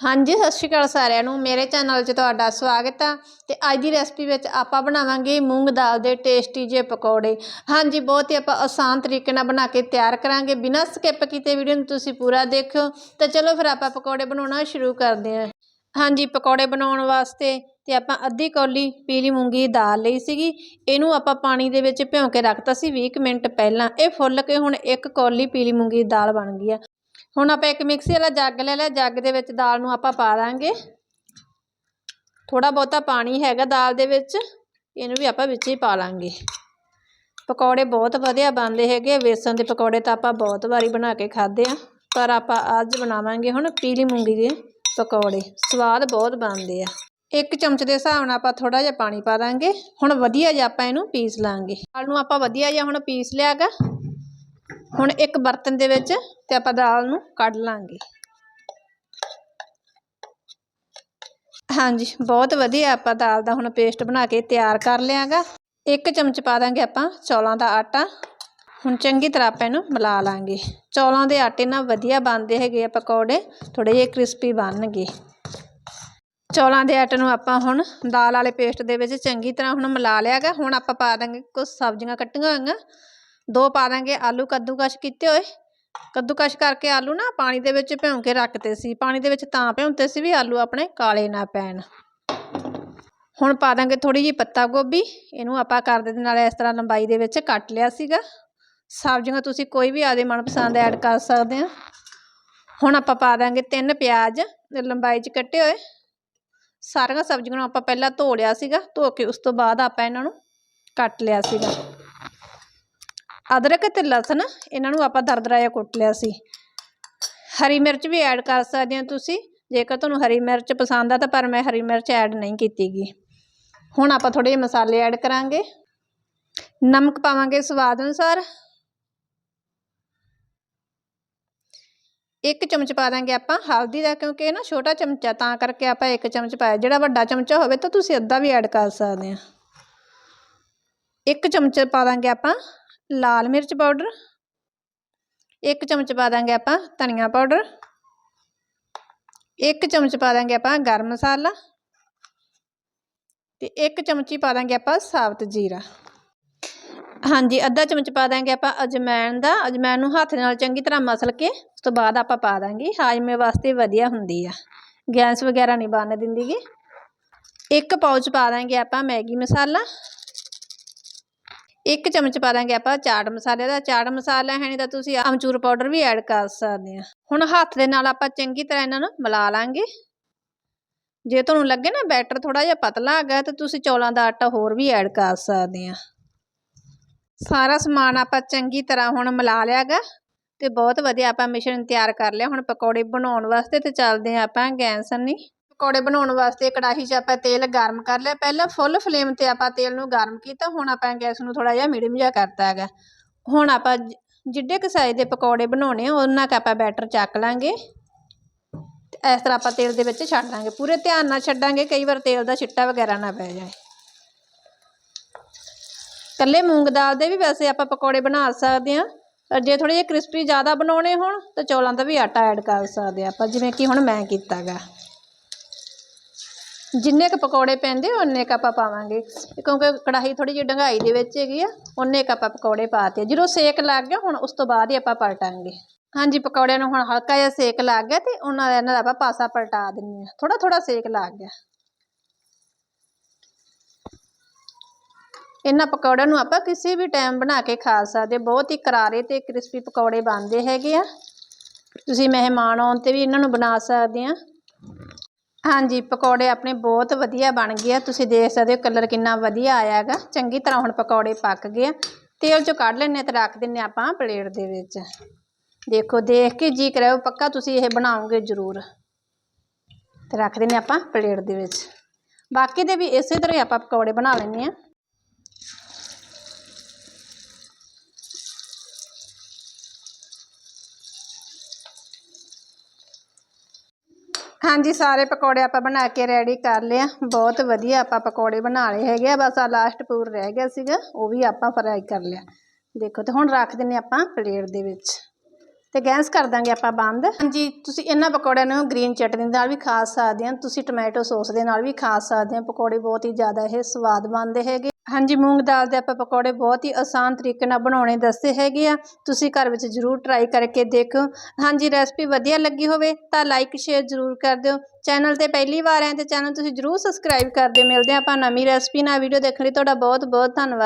ਹਾਂਜੀ, ਸਤਿ ਸ਼੍ਰੀ ਅਕਾਲ ਸਾਰਿਆਂ ਨੂੰ। ਮੇਰੇ ਚੈਨਲ 'ਚ ਤੁਹਾਡਾ ਸਵਾਗਤ ਆ ਤੇ ਅੱਜ ਦੀ ਰੈਸਪੀ ਵਿੱਚ ਆਪਾਂ ਬਣਾਵਾਂਗੇ ਮੂੰਗ ਦਾਲ ਦੇ ਟੇਸਟੀ ਜਿਹੇ ਪਕੌੜੇ। ਹਾਂਜੀ, ਬਹੁਤ ਹੀ ਆਪਾਂ ਆਸਾਨ ਤਰੀਕੇ ਨਾਲ ਬਣਾ ਕੇ ਤਿਆਰ ਕਰਾਂਗੇ। ਬਿਨਾਂ ਸਕਿਪ ਕੀਤੇ ਵੀਡੀਓ ਨੂੰ ਤੁਸੀਂ ਪੂਰਾ ਦੇਖਿਓ। ਤਾਂ ਚਲੋ ਫਿਰ ਆਪਾਂ ਪਕੌੜੇ ਬਣਾਉਣਾ ਸ਼ੁਰੂ ਕਰਦੇ ਹਾਂ। ਹਾਂਜੀ, ਪਕੌੜੇ ਬਣਾਉਣ ਵਾਸਤੇ ਤੇ ਆਪਾਂ ਅੱਧੀ ਕੌਲੀ ਪੀਲੀ ਮੂੰਗੀ ਦਾਲ ਲਈ ਸੀਗੀ। ਇਹਨੂੰ ਆਪਾਂ ਪਾਣੀ ਦੇ ਵਿੱਚ ਭਿਉਂ ਕੇ ਰੱਖਤਾ ਸੀ 20 ਕੁ ਮਿੰਟ ਪਹਿਲਾਂ। ਇਹ ਫੁੱਲ ਕੇ ਹੁਣ ਇੱਕ ਕੌਲੀ ਪੀਲੀ ਮੂੰਗੀ ਦਾਲ ਬਣ ਗਈ ਆ। ਹੁਣ ਆਪਾਂ ਇੱਕ ਮਿਕਸੀ ਵਾਲਾ ਜੱਗ ਲੈ ਲਿਆ, ਜੱਗ ਦੇ ਵਿੱਚ ਦਾਲ ਨੂੰ ਆਪਾਂ ਪਾ ਦਾਂਗੇ। ਥੋੜਾ ਬਹੁਤਾ ਪਾਣੀ ਹੈਗਾ ਦਾਲ ਦੇ ਵਿੱਚ, ਇਹਨੂੰ ਵੀ ਆਪਾਂ ਵਿੱਚ ਹੀ ਪਾ ਲਾਂਗੇ। ਪਕੌੜੇ ਬਹੁਤ ਵਧੀਆ ਬਣਦੇ ਹੈਗੇ ਵੇਸਣ ਦੇ ਪਕੌੜੇ ਤਾਂ ਆਪਾਂ ਬਹੁਤ ਵਾਰੀ ਬਣਾ ਕੇ ਖਾਦੇ ਆ। ਪਰ ਆਪਾਂ ਅੱਜ ਬਣਾਵਾਂਗੇ ਹੁਣ ਪੀਲੀ ਮੂੰਗੀ ਦੇ ਪਕੌੜੇ, ਸਵਾਦ ਬਹੁਤ ਬਣਦੇ ਆ। ਇੱਕ ਚਮਚ ਦੇ ਹਿਸਾਬ ਨਾਲ ਆਪਾਂ ਥੋੜਾ ਜਿਹਾ ਪਾਣੀ ਪਾ ਦਾਂਗੇ। ਹੁਣ ਵਧੀਆ ਜਿਹਾ ਆਪਾਂ ਇਹਨੂੰ ਪੀਸ ਲਾਂਗੇ। ਦਾਲ ਨੂੰ ਆਪਾਂ ਵਧੀਆ ਜਿਹਾ ਹੁਣ ਪੀਸ ਲਿਆਗਾ ਹੁਣ ਇੱਕ ਬਰਤਨ ਦੇ ਵਿੱਚ ਤੇ ਆਪਾਂ ਦਾਲ ਨੂੰ ਕੱਢ ਲਾਂਗੇ। ਹਾਂਜੀ, ਬਹੁਤ ਵਧੀਆ ਆਪਾਂ ਦਾਲ ਦਾ ਹੁਣ ਪੇਸਟ ਬਣਾ ਕੇ ਤਿਆਰ ਕਰ ਲਿਆਗਾ। ਇੱਕ ਚਮਚ ਪਾ ਦਾਂਗੇ ਆਪਾਂ ਚੌਲਾਂ ਦਾ ਆਟਾ। ਹੁਣ ਚੰਗੀ ਤਰ੍ਹਾਂ ਆਪਾਂ ਇਹਨੂੰ ਮਿਲਾ ਲਾਂਗੇ। ਚੌਲਾਂ ਦੇ ਆਟੇ ਨਾਲ ਵਧੀਆ ਬਣਦੇ ਹੈਗੇ ਆ ਪਕੌੜੇ ਥੋੜੇ ਜਿਹੇ ਕ੍ਰਿਸਪੀ ਬਣਨਗੇ। ਚੌਲਾਂ ਦੇ ਆਟੇ ਨੂੰ ਆਪਾਂ ਹੁਣ ਦਾਲ ਵਾਲੇ ਪੇਸਟ ਦੇ ਵਿੱਚ ਚੰਗੀ ਤਰ੍ਹਾਂ ਹੁਣ ਮਿਲਾ ਲਿਆਗਾ। ਹੁਣ ਆਪਾਂ ਪਾ ਦਾਂਗੇ ਕੁਝ ਸਬਜ਼ੀਆਂ ਕੱਟੀਆਂ ਹੋਈਆਂ। ਦੋ ਪਾ ਦਾਂਗੇ, ਆਲੂ ਕੱਦੂਕਸ਼ ਕੀਤੇ ਹੋਏ। ਕੱਦੂਕਸ਼ ਕਰਕੇ ਆਲੂ ਨਾ ਪਾਣੀ ਦੇ ਵਿੱਚ ਭਿਉਂ ਕੇ ਰੱਖਤੇ ਸੀ। ਪਾਣੀ ਦੇ ਵਿੱਚ ਤਾਂ ਭਿਉਂਤੇ ਸੀ ਵੀ ਆਲੂ ਆਪਣੇ ਕਾਲੇ ਨਾ ਪੈਣ। ਹੁਣ ਪਾ ਦਾਂਗੇ ਥੋੜੀ ਜਿਹੀ ਪੱਤਾ ਗੋਭੀ। ਇਹਨੂੰ ਆਪਾਂ ਕਰਦੇ ਦੇ ਨਾਲ ਇਸ ਤਰ੍ਹਾਂ ਲੰਬਾਈ ਦੇ ਵਿੱਚ ਕੱਟ ਲਿਆ ਸੀਗਾ। ਸਬਜ਼ੀਆਂ ਤੁਸੀਂ ਕੋਈ ਵੀ ਆਦੇ ਮਨਪਸੰਦ ਐਡ ਕਰ ਸਕਦੇ ਆ ਹੁਣ ਆਪਾਂ ਪਾ ਦਾਂਗੇ ਤਿੰਨ ਪਿਆਜ਼, ਲੰਬਾਈ 'ਚ ਕੱਟੇ ਹੋਏ। ਸਾਰੀਆਂ ਸਬਜ਼ੀਆਂ ਨੂੰ ਆਪਾਂ ਪਹਿਲਾਂ ਧੋ ਲਿਆ ਸੀਗਾ। ਧੋ ਕੇ ਉਸ ਤੋਂ ਬਾਅਦ ਆਪਾਂ ਇਹਨਾਂ ਨੂੰ ਕੱਟ ਲਿਆ ਸੀਗਾ। ਅਦਰਕ ਤੇ ਲਸਣ, ਇਹਨਾਂ ਨੂੰ ਆਪਾਂ ਦਰਦਰਾ ਜਿਹਾ ਕੁੱਟ ਲਿਆ ਸੀ। ਹਰੀ ਮਿਰਚ ਵੀ ਐਡ ਕਰ ਸਕਦੇ ਹੋ ਤੁਸੀਂ। ਜੇਕਰ ਤੁਹਾਨੂੰ ਹਰੀ ਮਿਰਚ ਪਸੰਦ ਆ ਤਾਂ ਪਰ ਮੈਂ ਹਰੀ ਮਿਰਚ ਐਡ ਨਹੀਂ ਕੀਤੀਗੀ। ਹੁਣ ਆਪਾਂ ਥੋੜੇ ਜਿਹੇ ਮਸਾਲੇ ਐਡ ਕਰਾਂਗੇ। ਨਮਕ ਪਾਵਾਂਗੇ ਸਵਾਦ ਅਨੁਸਾਰ। ਇੱਕ ਚਮਚ ਪਾ ਦਾਂਗੇ ਆਪਾਂ ਹਲਦੀ ਦਾ, ਕਿਉਂਕਿ ਇਹ ਨਾ ਛੋਟਾ ਚਮਚਾ, ਤਾਂ ਕਰਕੇ ਆਪਾਂ ਇੱਕ ਚਮਚ ਪਾਇਆ ਜਿਹੜਾ ਵੱਡਾ ਚਮਚਾ ਹੋਵੇ ਤਾਂ ਤੁਸੀਂ ਅੱਧਾ ਵੀ ਐਡ ਕਰ ਸਕਦੇ ਆ ਇੱਕ ਚਮਚ ਪਾ ਦਾਂਗੇ ਆਪਾਂ ਲਾਲ ਮਿਰਚ ਪਾਊਡਰ। ਇੱਕ ਚਮਚ ਪਾ ਦਾਂਗੇ ਆਪਾਂ ਧਨੀਆ ਪਾਊਡਰ। ਇੱਕ ਚਮਚ ਪਾ ਦਾਂਗੇ ਆਪਾਂ ਗਰਮ ਮਸਾਲਾ। ਤੇ ਇੱਕ ਚਮਚੀ ਪਾ ਦਾਂਗੇ ਆਪਾਂ ਸਾਬਤ ਜੀਰਾ। ਹਾਂਜੀ, ਅੱਧਾ ਚਮਚ ਪਾ ਦਾਂਗੇ ਆਪਾਂ ਅਜਮੈਨ ਦਾ। ਅਜਮੈਨ ਨੂੰ ਹੱਥ ਨਾਲ ਚੰਗੀ ਤਰ੍ਹਾਂ ਮਸਲ ਕੇ ਉਸ ਤੋਂ ਬਾਅਦ ਆਪਾਂ ਪਾ ਦਾਂਗੇ। ਹਾਜ਼ਮੇ ਵਾਸਤੇ ਵਧੀਆ ਹੁੰਦੀ ਆ। ਗੈਸ ਵਗੈਰਾ ਨਹੀਂ ਬਣਨ ਦਿੰਦੀਗੀ ਇੱਕ ਪਾਊਚ ਪਾ ਦਾਂਗੇ ਆਪਾਂ ਮੈਗੀ ਮਸਾਲਾ। ਇੱਕ ਚਮਚ ਪਾ ਦਾਂਗੇ ਆਪਾਂ ਚਾਟ ਮਸਾਲੇ ਦਾ। ਚਾਟ ਮਸਾਲਾ ਹੈ ਨਹੀਂ ਤਾਂ ਤੁਸੀਂ ਅਮਚੂਰ ਪਾਊਡਰ ਵੀ ਐਡ ਕਰ ਸਕਦੇ ਆ। ਹੁਣ ਹੱਥ ਦੇ ਨਾਲ ਆਪਾਂ ਚੰਗੀ ਤਰ੍ਹਾਂ ਇਹਨਾਂ ਨੂੰ ਮਿਲਾ ਲਾਂਗੇ। ਜੇ ਤੁਹਾਨੂੰ ਲੱਗੇ ਨਾ ਬੈਟਰ ਥੋੜਾ ਜਿਹਾ ਪਤਲਾ ਹੈਗਾ ਤਾਂ ਤੁਸੀਂ ਚੌਲਾਂ ਦਾ ਆਟਾ ਹੋਰ ਵੀ ਐਡ ਕਰ ਸਕਦੇ ਆ। ਸਾਰਾ ਸਮਾਨ ਆਪਾਂ ਚੰਗੀ ਤਰ੍ਹਾਂ ਹੁਣ ਮਿਲਾ ਲਿਆਗਾ ਤੇ ਬਹੁਤ ਵਧੀਆ ਆਪਾਂ ਮਿਸ਼ਰਣ ਤਿਆਰ ਕਰ ਲਿਆ। ਹੁਣ ਪਕੌੜੇ ਬਣਾਉਣ ਵਾਸਤੇ ਤੇ ਚੱਲਦੇ ਆ ਆਪਾਂ ਗੈਸ ਨਹੀਂ ਪਕੌੜੇ ਬਣਾਉਣ ਵਾਸਤੇ ਕੜਾਹੀ 'ਚ ਆਪਾਂ ਤੇਲ ਗਰਮ ਕਰ ਲਿਆ। ਪਹਿਲਾਂ ਫੁੱਲ ਫਲੇਮ ਤੇ ਆਪਾਂ ਤੇਲ ਨੂੰ ਗਰਮ ਕੀਤਾ। ਹੁਣ ਆਪਾਂ ਗੈਸ ਨੂੰ ਥੋੜਾ ਜਿਹਾ ਮੀਡੀਅਮ ਜਿਹਾ ਕਰਤਾ ਹੈਗਾ। ਹੁਣ ਆਪਾਂ ਜਿੱਡੇ ਕੁ ਸਾਈਜ਼ ਦੇ ਪਕੌੜੇ ਬਣਾਉਣੇ ਆ, ਉਹਨਾਂ ਕ ਆਪਾਂ ਬੈਟਰ ਚੱਕ ਲਾਂਗੇ। ਇਸ ਤਰ੍ਹਾਂ ਆਪਾਂ ਤੇਲ ਦੇ ਵਿੱਚ ਛੱਡ ਦਾਂਗੇ ਪੂਰੇ ਧਿਆਨ ਨਾਲ ਛੱਡਾਂਗੇ, ਕਈ ਵਾਰ ਤੇਲ ਦਾ ਛਿੱਟਾ ਵਗੈਰਾ ਨਾ ਪੈ ਜਾਏ। ਕੱਲੇ ਮੂੰਗ ਦਾਲ ਦੇ ਵੀ ਵੈਸੇ ਆਪਾਂ ਪਕੌੜੇ ਬਣਾ ਸਕਦੇ ਆ ਪਰ ਜੇ ਥੋੜੇ ਜਿਹੇ ਕ੍ਰਿਸਪੀ ਜ਼ਿਆਦਾ ਬਣਾਉਣੇ ਹੋਣ, ਤਾਂ ਚੌਲਾਂ ਦਾ ਵੀ ਆਟਾ ਐਡ ਕਰ ਸਕਦੇ ਆ ਆਪਾਂ, ਜਿਵੇਂ ਕਿ ਹੁਣ ਮੈਂ ਕੀਤਾਗਾ ਜਿੰਨੇ ਕ ਪਕੌੜੇ ਪੈਂਦੇ ਉਹਨੇ ਕ ਆਪਾਂ ਪਾਵਾਂਗੇ। ਕਿਉਂਕਿ ਕੜਾਹੀ ਥੋੜੀ ਜਿਹੀ ਡੰਗਾਈ ਦੇ ਵਿੱਚ ਹੈਗੀ ਆ, ਉਹਨੇ ਕ ਆਪਾਂ ਪਕੌੜੇ ਪਾਤੇ ਜਦੋਂ ਸੇਕ ਲੱਗ ਗਿਆ, ਹੁਣ ਉਸ ਤੋਂ ਬਾਅਦ ਹੀ ਆਪਾਂ ਪਲਟਾਂਗੇ। ਹਾਂਜੀ, ਪਕੌੜਿਆਂ ਨੂੰ ਹੁਣ ਹਲਕਾ ਜਿਹਾ ਸੇਕ ਲੱਗ ਗਿਆ ਤੇ ਉਹਨਾਂ ਦਾ ਇਹਨਾਂ ਦਾ ਆਪਾਂ ਪਾਸਾ ਪਲਟਾ ਦਿੰਦੇ ਆ ਥੋੜਾ ਥੋੜਾ ਸੇਕ ਲੱਗ ਗਿਆ। ਇਹਨਾਂ ਪਕੌੜਿਆਂ ਨੂੰ ਆਪਾਂ ਕਿਸੇ ਵੀ ਟਾਈਮ ਬਣਾ ਕੇ ਖਾ ਸਕਦੇ ਬਹੁਤ ਹੀ ਕਰਾਰੇ ਤੇ ਕ੍ਰਿਸਪੀ ਪਕੌੜੇ ਬਣਦੇ ਹੈਗੇ ਆ। ਤੁਸੀਂ ਮਹਿਮਾਨ ਆਉਣ ਤੇ ਵੀ ਇਹਨਾਂ ਨੂੰ ਬਣਾ ਸਕਦੇ ਆ ਹਾਂਜੀ, ਪਕੌੜੇ ਆਪਣੇ ਬਹੁਤ ਵਧੀਆ ਬਣ ਗਏ ਆ। ਤੁਸੀਂ ਦੇਖ ਸਕਦੇ ਹੋ ਕਲਰ ਕਿੰਨਾ ਵਧੀਆ ਆਇਆ ਹੈਗਾ। ਚੰਗੀ ਤਰ੍ਹਾਂ ਹੁਣ ਪਕੌੜੇ ਪੱਕ ਗਏ ਆ। ਤੇਲ ਚੋਂ ਕੱਢ ਲੈਣੇ ਤੇ ਰੱਖ ਦਿੰਨੇ ਆਪਾਂ ਪਲੇਟ ਦੇ ਵਿੱਚ। ਦੇਖੋ, ਦੇਖ ਕੇ ਜੀ ਕਰਿਓ। ਪੱਕਾ ਤੁਸੀਂ ਇਹ ਬਣਾਓਗੇ ਜ਼ਰੂਰ। ਤੇ ਰੱਖ ਦਿੰਨੇ ਆਪਾਂ ਪਲੇਟ ਦੇ ਵਿੱਚ। ਬਾਕੀ ਦੇ ਵੀ ਇਸੇ ਤਰ੍ਹਾਂ ਹੀ ਆਪਾਂ ਪਕੌੜੇ ਬਣਾ ਲੈਣੇ ਆ। ਹਾਂਜੀ, ਸਾਰੇ ਪਕੌੜੇ ਆਪਾਂ ਬਣਾ ਕੇ ਰੈਡੀ ਕਰ ਲਿਆ ਬਹੁਤ ਵਧੀਆ ਆਪਾਂ ਪਕੌੜੇ ਬਣਾ ਲਏ ਹੈਗੇ ਆ। ਬਸ ਆ ਲਾਸਟ ਪੂਰ ਰਹਿ ਗਿਆ ਸੀਗਾ, ਉਹ ਵੀ ਆਪਾਂ ਫਰਾਈ ਕਰ ਲਿਆ। ਦੇਖੋ ਤੇ ਹੁਣ ਰੱਖ ਦਿੰਨੇ ਆਪਾਂ ਪਲੇਟ ਦੇ ਵਿੱਚ। ਤੇ ਗੈਸ ਕਰ ਦਾਂਗੇ ਆਪਾਂ ਬੰਦ। ਹਾਂਜੀ, ਤੁਸੀਂ ਇਹਨਾਂ ਪਕੌੜਿਆਂ ਨੂੰ ਗ੍ਰੀਨ ਚਟਨੀ ਨਾਲ ਵੀ ਖਾ ਸਕਦੇ ਹੋ ਤੁਸੀਂ ਟੋਮੈਟੋ ਸੌਸ ਦੇ ਨਾਲ ਵੀ ਖਾ ਸਕਦੇ ਹੋ ਪਕੌੜੇ ਬਹੁਤ ਹੀ ਜ਼ਿਆਦਾ ਇਹ ਸਵਾਦ ਬਣਦੇ ਹੈਗੇ। ਹਾਂਜੀ, ਮੂੰਗ ਦਾਲ ਦੇ ਆਪਾਂ ਪਕੌੜੇ ਬਹੁਤ ਹੀ ਆਸਾਨ ਤਰੀਕੇ ਨਾਲ ਬਣਾਉਣੇ ਦੱਸੇ ਹੈਗੇ ਆ। ਤੁਸੀਂ ਘਰ ਵਿੱਚ ਜ਼ਰੂਰ ਟਰਾਈ ਕਰਕੇ ਦੇਖੋ ਹਾਂਜੀ ਰੈਸਪੀ ਵਧੀਆ ਲੱਗੀ ਹੋਵੇ ਤਾਂ ਲਾਈਕ ਸ਼ੇਅਰ ਜ਼ਰੂਰ ਕਰ ਦਿਓ। ਚੈਨਲ ਤੇ ਪਹਿਲੀ ਵਾਰ ਆਏ ਤੇ ਚੈਨਲ ਤੁਸੀਂ ਜ਼ਰੂਰ ਸਬਸਕ੍ਰਾਈਬ ਕਰ ਦਿਓ। ਮਿਲਦੇ ਹਾਂ ਆਪਾਂ ਨਵੀਂ ਰੈਸਪੀ ਨਾਲ। ਵੀਡੀਓ ਦੇਖਣ ਲਈ ਤੁਹਾਡਾ ਬਹੁਤ ਬਹੁਤ ਧੰਨਵਾਦ।